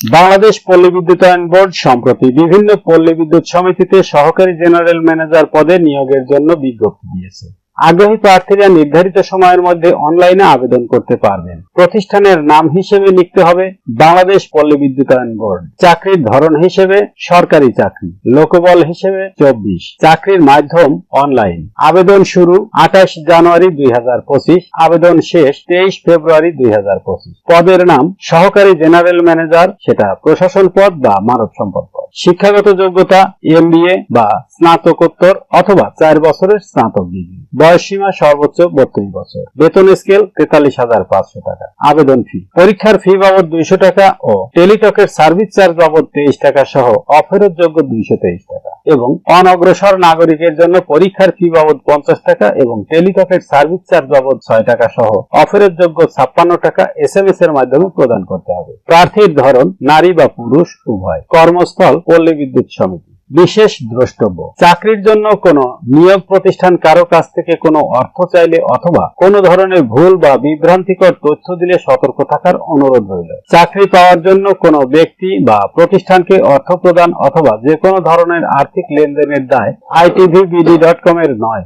বাংলাদেশ পল্লী বিদ্যুতায়ন বোর্ড সম্প্রতি বিভিন্ন পল্লী বিদ্যুৎ সমিতিতে সহকারী জেনারেল ম্যানেজার পদে নিয়োগের জন্য বিজ্ঞপ্তি দিয়েছে। আগ্রহী প্রার্থীরা নির্ধারিত সময়ের মধ্যে অনলাইনে আবেদন করতে পারবেন। প্রতিষ্ঠানের নাম হিসেবে লিখতে হবে বাংলাদেশ পল্লী বিদ্যুতায়ন বোর্ড। চাকরির ধরন হিসেবে সরকারি চাকরি। লোকবল হিসেবে চব্বিশ। চাকরির মাধ্যম অনলাইন। আবেদন শুরু আঠাশ জানুয়ারি দুই হাজার পঁচিশ। আবেদন শেষ তেইশ ফেব্রুয়ারি দুই হাজার পঁচিশ। পদের নাম সহকারী জেনারেল ম্যানেজার, সেটা প্রশাসন পদ বা মানব সম্পদ পদ। শিক্ষাগত যোগ্যতা এমবিএ বা স্নাতকোত্তর অথবা চার বছরের স্নাতক ডিগ্রি। বয়স সীমা সর্বোচ্চ বত্রিশ বছর। বেতন স্কেল তেতাল্লিশ হাজার পাঁচশো টাকা। আবেদন ফি। পরীক্ষার ফি বাবদ দুইশো টাকা ও টেলিটকের সার্ভিস চার্জ বাবদ তেইশ টাকা সহ অফেরত যোগ্য দুইশো তেইশ টাকা। এবং অনগ্রসর নাগরিকের জন্য পরীক্ষার ফি বাবদ পঞ্চাশ টাকা এবং টেলিকফের সার্ভিস চার্জ বাবদ ছয় টাকা সহ অফারের যোগ্য ছাপ্পান্ন টাকা এস এম এস এর মাধ্যমে প্রদান করতে হবে। প্রার্থীর ধরন নারী বা পুরুষ, উভয়। কর্মস্থল পল্লী বিদ্যুৎ সমিতি। বিশেষ দ্রষ্টব্য। চাকরির জন্য কোন নিয়োগ প্রতিষ্ঠান কারও কাছ থেকে কোনো অর্থ চাইলে অথবা কোন ধরনের ভুল বা বিভ্রান্তিকর তথ্য দিলে সতর্ক থাকার অনুরোধ রইল। চাকরি পাওয়ার জন্য কোন ব্যক্তি বা প্রতিষ্ঠানকে অর্থ প্রদান অথবা যে কোনো ধরনের আর্থিক লেনদেনের দায় আইটিভি বিডি ডট কম এর নয়।